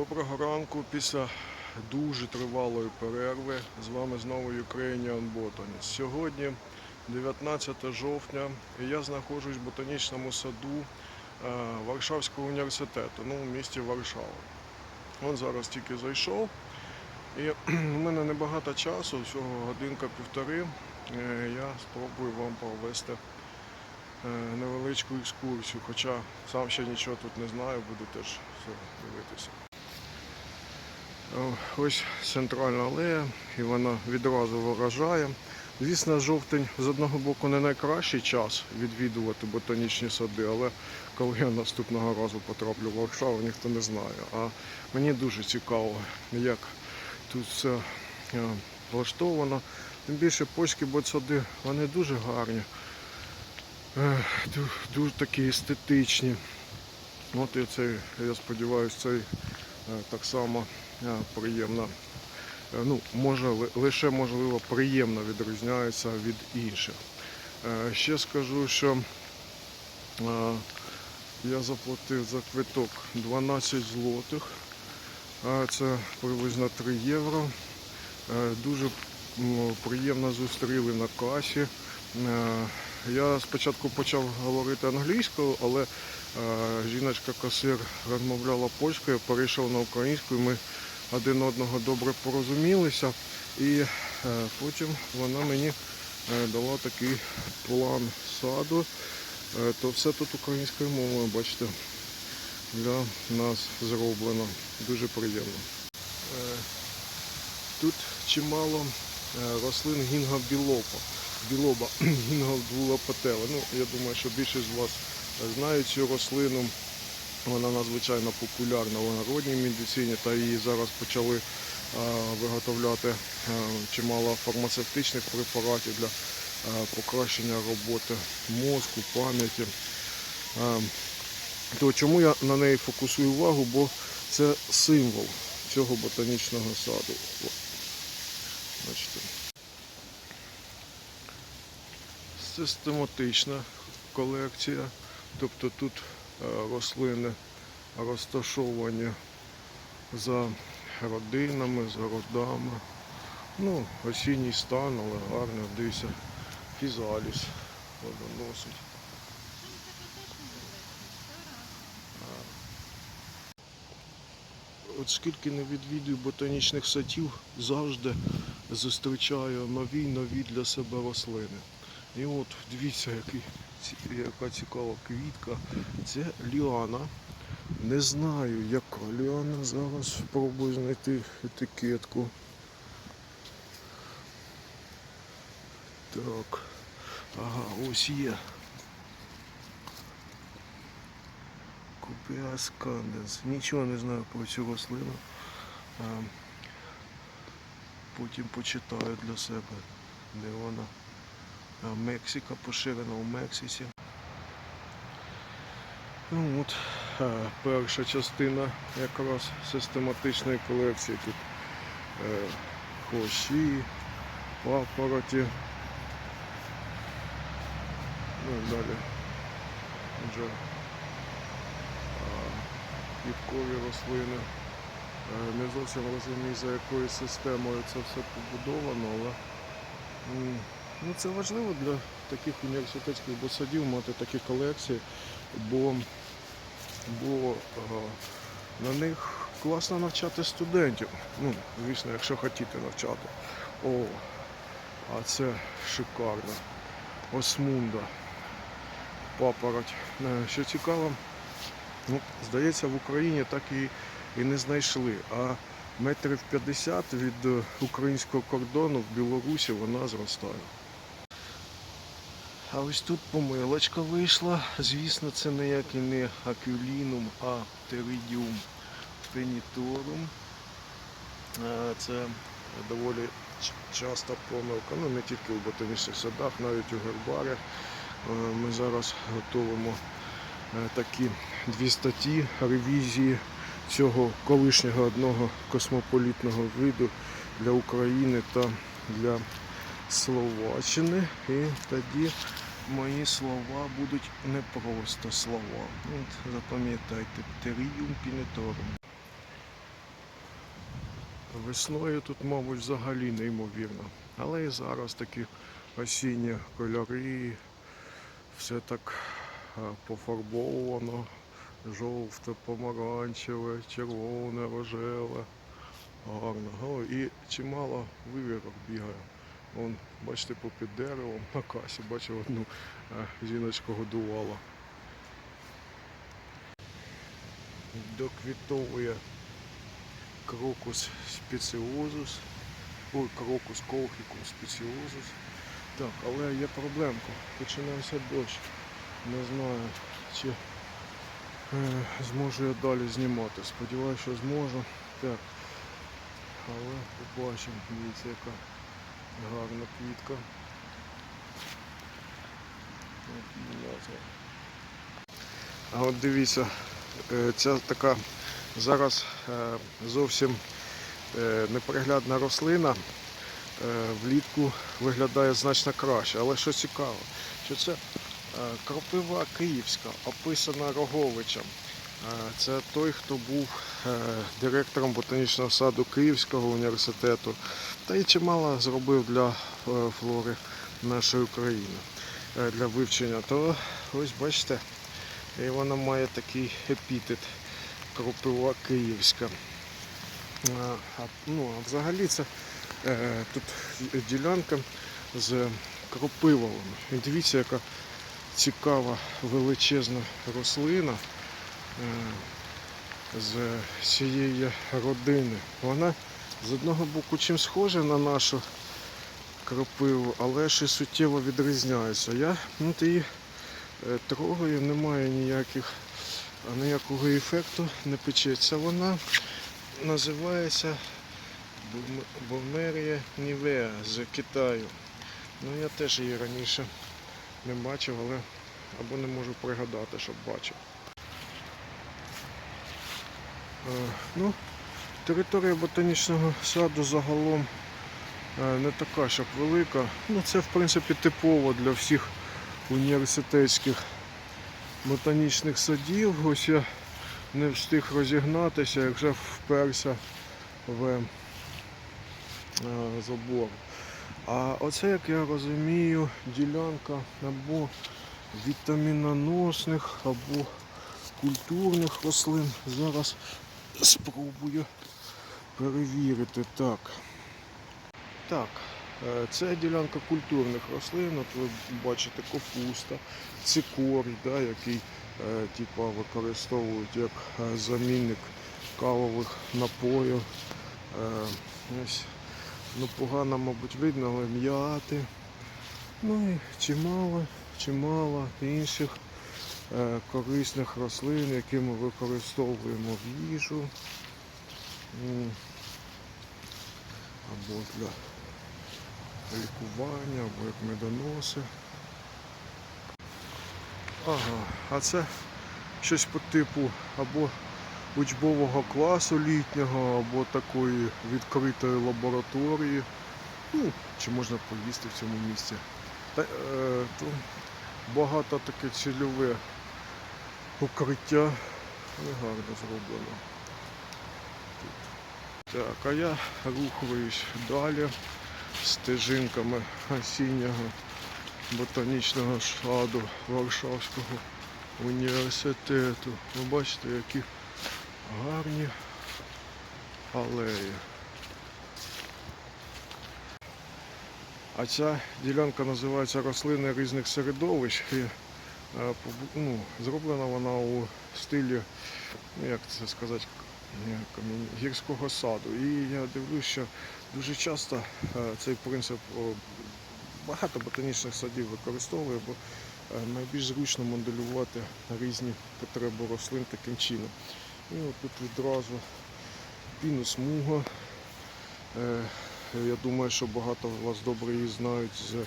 Доброго ранку після дуже тривалої перерви. З вами знову Ukrainian Botanist. Сьогодні 19 жовтня і я знаходжусь в ботанічному саду е, Варшавського університету, ну, в місті Варшава. Он зараз тільки зайшов. І в мене небагато часу, всього годинка-півтори. Е, Я спробую вам провести е, невеличку екскурсію, хоча сам ще нічого тут не знаю, буду теж все дивитися. Ось центральна алея, і вона відразу вражає. Звісно, жовтень з одного боку не найкращий час відвідувати ботанічні сади, але коли я наступного разу потраплю в Варшаву, ніхто не знає. А мені дуже цікаво, як тут все е, влаштовано. Тим більше польські ботсади, вони дуже гарні, е, дуже такі естетичні. От і цей, я сподіваюся, цей так само е, приємно. е, Ну, може, лише можливо приємно відрізняється від інших. Е, Ще скажу, що е, я заплатив за квиток 12 злотих, це приблизно 3 євро. Е, Дуже приємно зустріли на касі. Я спочатку почав говорити англійською, але е, жіночка-касир розмовляла польською, перейшов на українську, і ми один одного добре порозумілися. І е, потім вона мені е, дала такий план саду. То все тут українською мовою, бачите, для нас зроблено. Дуже приємно. Тут чимало рослин гінга білопа. Білоба, гінга двулопатела. Ну, я думаю, що більшість з вас знають цю рослину. Вона надзвичайно популярна в народній медицині та її зараз почали е, виготовляти е, чимало фармацевтичних препаратів для е, покращення роботи мозку, пам'яті. То чому я на неї фокусую увагу? Бо це символ цього ботанічного саду. Бачите. Систематична колекція. Тобто тут е, рослини розташовані за родинами, за родами. Ну, осінній стан, але гарно, дивіться, фізаліс водоносить. От скільки не відвідую ботанічних садів, завжди зустрічаю нові нові для себе рослини. І от дивіться, який, яка цікава квітка. Це ліана. Не знаю, яка ліана. Зараз спробую знайти етикетку. Так. Ага, ось є. Купіас канденс. Нічого не знаю про цю рослину. Потім почитаю для себе, де вона. Мексика поширена у Мексиці. Ну, от, перша частина якраз систематичної колекції. Тут е, хвощі, папороті. Ну і далі вже квіткові рослини. Е, Не зовсім розумію, за якою системою це все побудовано, але ну, це важливо для таких університетських босадів мати такі колекції, бо, бо е, на них класно навчати студентів. Ну, звісно, якщо хотіти навчати. О, а це шикарно. Осмунда. Папороть. Е, Що цікаво, Ну, здається, в Україні так і, і не знайшли. А метрів 50 від е, українського кордону в Білорусі вона зростає. А ось тут помилочка вийшла. Звісно, це ніякий не акюлінум, а теридіум пеніторум. Е, Це доволі часта помилка, ну не тільки у ботанічних садах, навіть у гербарях. Е, Ми зараз готуємо е, такі дві статті ревізії цього колишнього одного космополітного виду для України та для Словаччини. І тоді мої слова будуть не просто слова. От, запам'ятайте, Птеріум пінеторум. Весною тут, мабуть, взагалі неймовірно. Але і зараз такі осінні кольори, все так пофарбовано. Жовте, помаранчеве, червоне, рожеве. Гарно. О, і чимало вивірок бігає. Вон, бачите, попід деревом на касі, бачив одну е, жіночку годувала. Доквітовує крокус спеціозус. Ой, крокус колхікум спеціозус. Так, але є проблемка. Починався дощ. Не знаю, чи е, зможу я далі знімати. Сподіваюся, що зможу. Так. Але побачимо, дивіться, яка гарна квітка. А от дивіться, е, ця така зараз е, зовсім е, неприглядна рослина. Влітку виглядає значно краще. Але що цікаво, що це кропива київська, описана Роговичем. Е, Це той, хто був е, директором ботанічного саду Київського університету та й чимало зробив для е, флори нашої країни для вивчення. То ось бачите, і вона має такий епітет кропива київська. А, ну, взагалі це тут ділянка з кропивами. Дивіться, яка цікава величезна рослина з цієї родини. Вона з одного боку чим схожа на нашу кропиву, але ще суттєво відрізняється. Я ну, її е, трогаю, немає ніяких, ніякого ефекту, не печеться. Вона називається Бумерія Нівеа з Китаю. Ну я теж її раніше не бачив, але або не можу пригадати, щоб бачив. Е, Ну, територія ботанічного саду загалом е, не така, щоб велика. Ну, це в принципі типово для всіх університетських ботанічних садів. Ось я не встиг розігнатися, як вже вперся в е, забор. А оце, як я розумію, ділянка або вітаміноносних, або культурних рослин. Зараз спробую перевірити. Так. Так, е, це ділянка культурних рослин. От ви бачите капуста, цикорій, да, який е, використовують як е, замінник кавових напоїв. Е, ну, погано, мабуть, видно, але м'яти. Ну і чимало, чимало інших корисних рослин, які ми використовуємо в їжу. Або для лікування, або як медоноси. Ага, а це щось по типу або учбового класу літнього, або такої відкритої лабораторії. Ну, чи можна поїсти в цьому місці. Та, е, то багато таке цільове укриття. Ну, гарно зроблено. Так, а я рухаюсь далі стежинками осіннього ботанічного саду Варшавського університету. Ви бачите, які гарні алеї. А ця ділянка називається рослини різних середовищ. І, ну, зроблена вона у стилі, ну, як це сказати, камінь- гірського саду. І я дивлюсь, що дуже часто е, цей принцип багато ботанічних садів використовує, бо е, найбільш зручно моделювати різні потреби рослин таким чином. І тут відразу піносмуга. Е, Я думаю, що багато вас добре її знають з е,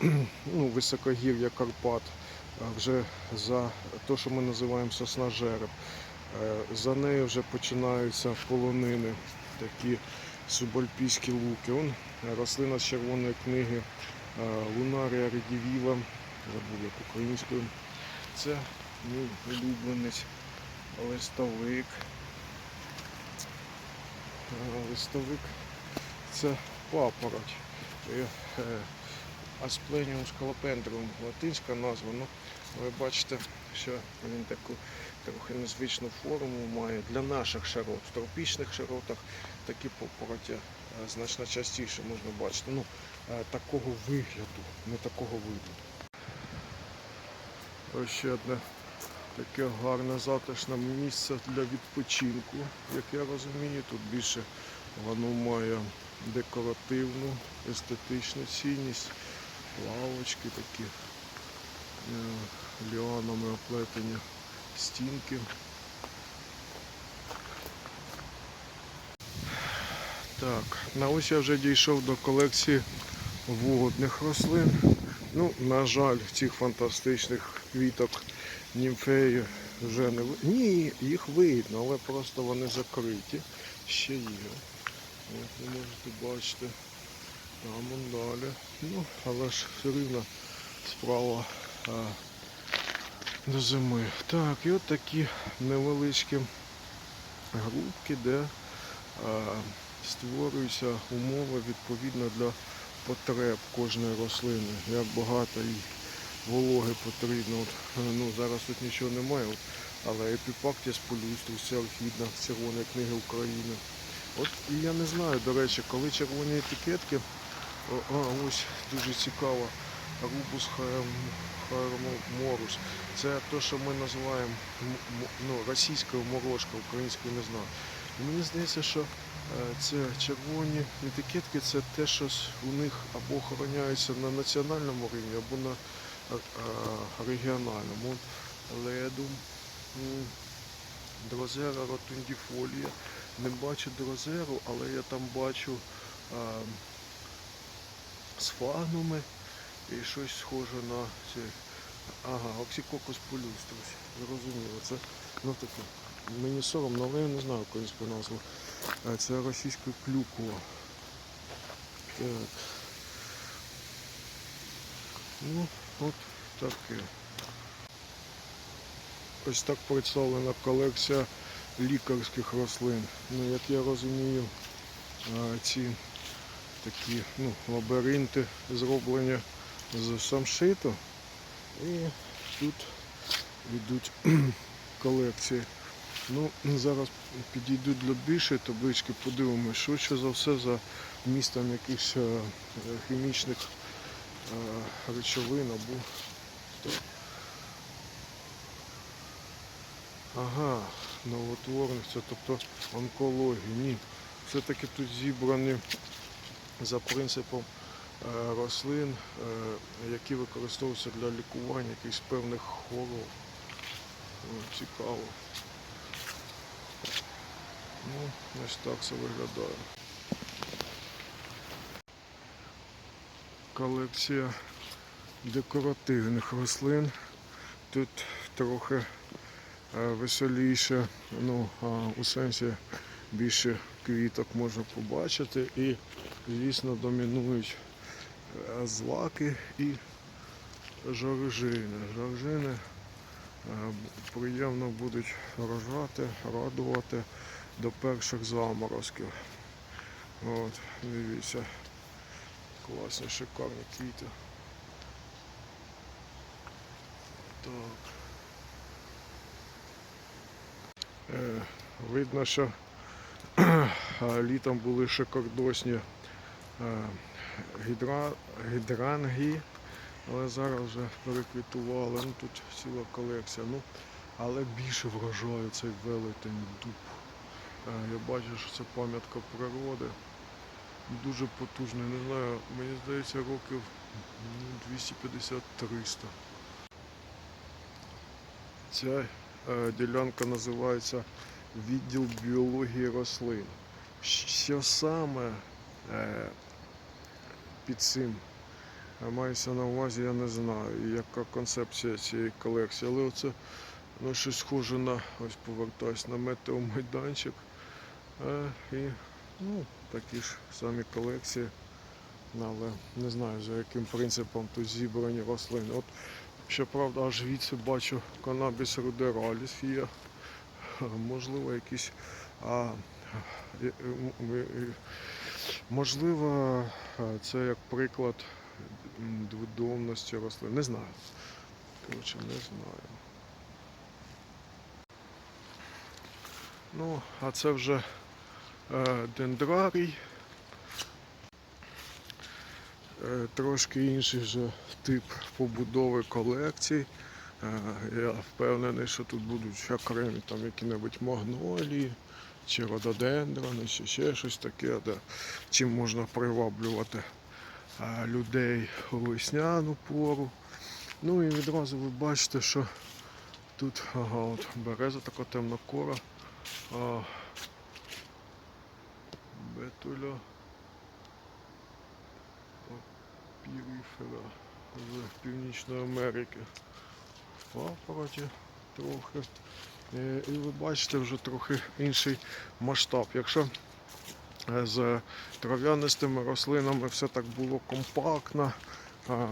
ну, високогір'я Карпат. Вже за те, що ми називаємо сосна жереб. За нею вже починаються полонини, такі субальпійські луки. Он рослина з червоної книги е, Лунарія редівіла, забув як українською. Це мій улюбленець листовик. е, листовик це папороть. Asplenium scalopendrum, латинська назва. Ну, ви бачите, що він таку трохи незвичну форму має для наших широт. В тропічних широтах такі папороті е, значно частіше можна бачити. Ну, е, такого вигляду, не такого вигляду. Ось ще одне таке гарне затишне місце для відпочинку, як я розумію. Тут більше воно має декоративну, естетичну цінність, лавочки такі, е, ліанами оплетені стінки. Так, на ось я вже дійшов до колекції водних рослин. Ну, на жаль, цих фантастичних квіток німфеї вже не ви- Ні, їх видно, але просто вони закриті. Ще є. От ви можете бачити. Там далі. Ну, але ж все рівно справа а, до зими. Так, і от такі невеличкі групки, де а, створюються умови відповідно для потреб кожної рослини. Як багато їй вологи потрібно. От, е, ну, зараз тут нічого немає, от, але епіпактіс полюструс, це орхідна з червоної книги України. От і я не знаю, до речі, коли червоні етикетки, а, ось дуже цікаво, рубус хайроморус. Це те, що ми називаємо ну, російською морожка, українською не знаю. І мені здається, що е, це червоні етикетки, це те, що у них або охороняється на національному рівні, або на е, е, регіональному. Ледум, дрозера ротундіфолія. Не бачу дрозеру, але я там бачу сфагнуми і щось схоже на ці. Ага, оксикокус полюструс. Зрозуміло. Це ну таке. Мені соромно, але я не знаю українську назву. Це російська клюква. Так. Ну, от таке. Ось так представлена колекція лікарських рослин. Ну, як я розумію, ці такі ну, лабіринти зроблені з самшиту. І тут йдуть колекції. Ну, зараз підійду до більшої таблички, подивимося, що ще за все за містом якихось е, хімічних е, речовин або. Ага, новотворних, це тобто онкології. Ні. Все-таки тут зібрані за принципом рослин, е, які використовуються для лікування якихось певних хвороб. Цікаво. Ну, ось так це виглядає. Колекція декоративних рослин. Тут трохи е, веселіше, ну, у сенсі більше квіток можна побачити і, звісно, домінують е, злаки і жоржини. Жоржини е, приємно будуть рожати, радувати до перших заморозків. От, дивіться, класні, шикарні квіти. Так. Е, видно, що літом були шикардосні е, гідра, гідранги, але зараз вже переквітували. Ну, тут ціла колекція. Ну, але більше вражає цей велетень дуб. Е, Я бачу, що це пам'ятка природи. Дуже потужний, не знаю, мені здається, років ну, 250-300. Ця е, ділянка називається відділ біології рослин. Що саме е, під цим мається на увазі, я не знаю, яка концепція цієї колекції. Але оце ну, щось схоже на ось повертаюсь на метеомайданчик. Е, і ну, такі ж самі колекції. Ну, Але не знаю за яким принципом тут зібрані рослини. От Щоправда, аж звідси бачу канабіс рудераліс є. Можливо, якісь а, можливо, е, це як приклад дводомності рослин. Не знаю. Коротше, не знаю. Ну, а це вже е, дендрарій. Е, Трошки інший вже тип побудови колекцій. Е, Я впевнений, що тут будуть окремі там які-небудь магнолії чи рододендрони, чи ще щось таке, де чим можна приваблювати людей у весняну пору. Ну і відразу ви бачите, що тут ага, от береза така темнокора. А, бетуля пірифера з Північної Америки. Папороті трохи. Е, І ви бачите вже трохи інший масштаб. Якщо е, з трав'янистими рослинами все так було компактно,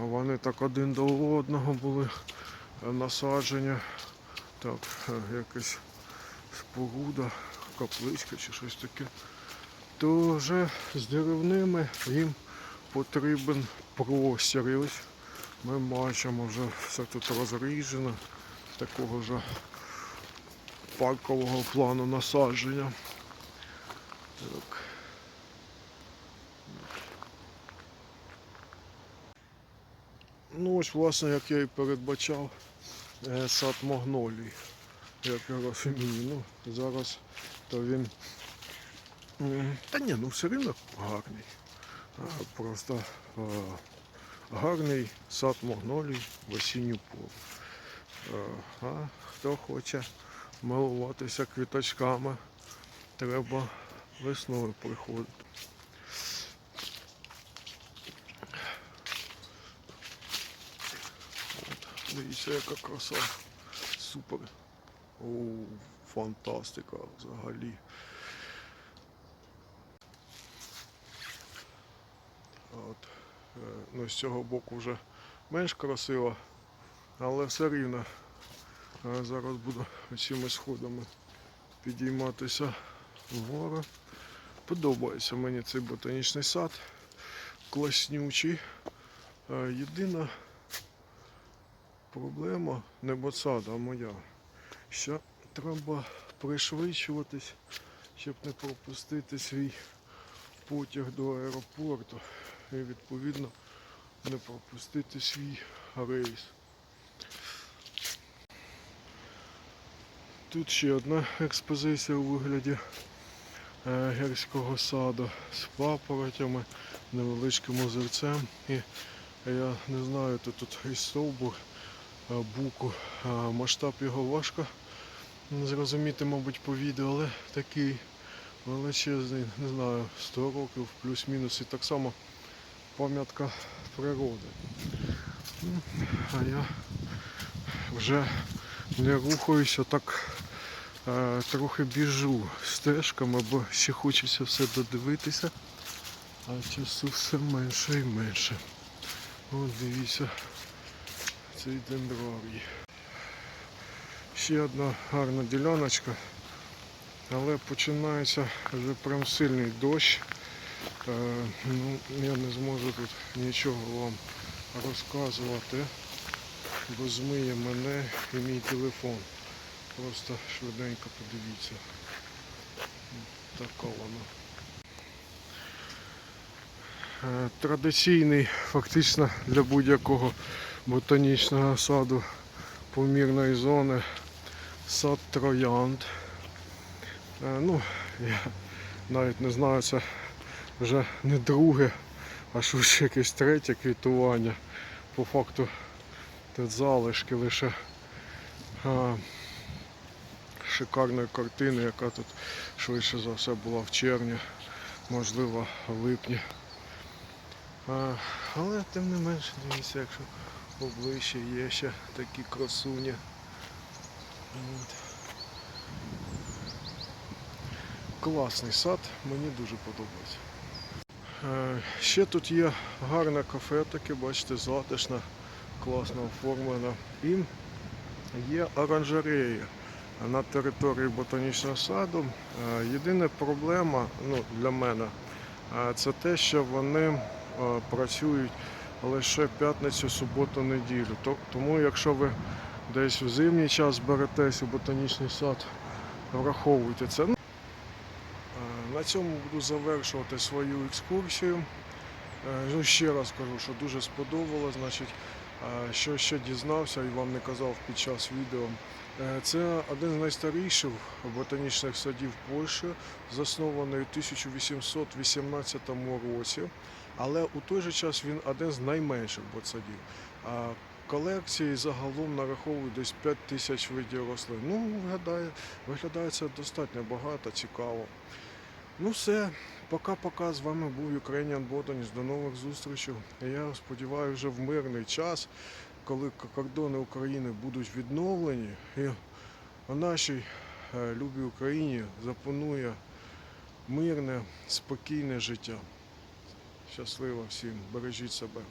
вони так один до одного були насаджені, так, е, якась споруда, капличка чи щось таке, то вже з деревними їм потрібен простір. І ось ми бачимо вже все тут розріжено, такого вже паркового плану насадження. Так. Ну ось, власне, як я і передбачав, е, сад магнолій, як я розумію. Ну, зараз то він. Та ні, ну все рівно гарний. Просто гарний сад магнолій в осінню пору. А, А хто хоче милуватися квіточками, треба весною приходити. От, дивіться, яка краса. Супер. О, фантастика взагалі. От, е, ну, з цього боку вже менш красиво, але все рівно. Зараз буду цими сходами підійматися вгору. Подобається мені цей ботанічний сад. Класнючий. Єдина проблема не ботсада, а моя. Що треба пришвидшуватись, щоб не пропустити свій потяг до аеропорту і відповідно не пропустити свій рейс. Тут ще одна експозиція у вигляді е, гірського саду з папоротями, невеличким озерцем. І я не знаю, тут, тут і стовбур е, буку. Е, Масштаб його важко зрозуміти, мабуть, по відео, але такий величезний, не знаю, 100 років плюс-мінус і так само пам'ятка природи. Ну, А я вже не рухаюся, так трохи біжу стежками, бо ще хочеться все додивитися, а часу все менше і менше. От дивіться, цей дендрарій. Ще одна гарна діляночка, але починається вже прям сильний дощ. Е, ну, я не зможу тут нічого вам розказувати, бо змиє мене і мій телефон. Просто швиденько подивіться. Така вона. Е, Традиційний фактично для будь-якого ботанічного саду помірної зони сад троянд. Е, Ну, я навіть не знаю, це вже не друге, а що ще якесь третє квітування. По факту тут залишки лише а, шикарної картини, яка тут швидше за все була в червні, можливо в липні. А, але тим не менше, дивіться, якщо поближче є ще такі красуні. От. Класний сад, мені дуже подобається. Ще тут є гарне кафе, таке, бачите, затишне, класно оформлене. І є оранжерея. На території ботанічного саду. Е, Єдина проблема ну, для мене е, це те, що вони е, працюють лише п'ятницю, суботу, неділю. Тому якщо ви десь в зимній час зберетесь у ботанічний сад, враховуйте це. Ну, На цьому буду завершувати свою екскурсію. Ну, ще раз кажу, що дуже сподобалось. Значить, що ще дізнався і вам не казав під час відео. Е, Це один з найстаріших ботанічних садів Польщі, заснований у 1818 році, але у той же час він один з найменших ботсадів. А колекції загалом нараховують десь 5 тисяч видів рослин. Ну, виглядає, виглядає це достатньо багато, цікаво. Ну все, пока-пока. З вами був Ukrainian Botanist. До нових зустрічей. Я сподіваюся, вже в мирний час, коли кордони України будуть відновлені, і нашій е, любій Україні запанує мирне, спокійне життя. Щасливо всім, бережіть себе.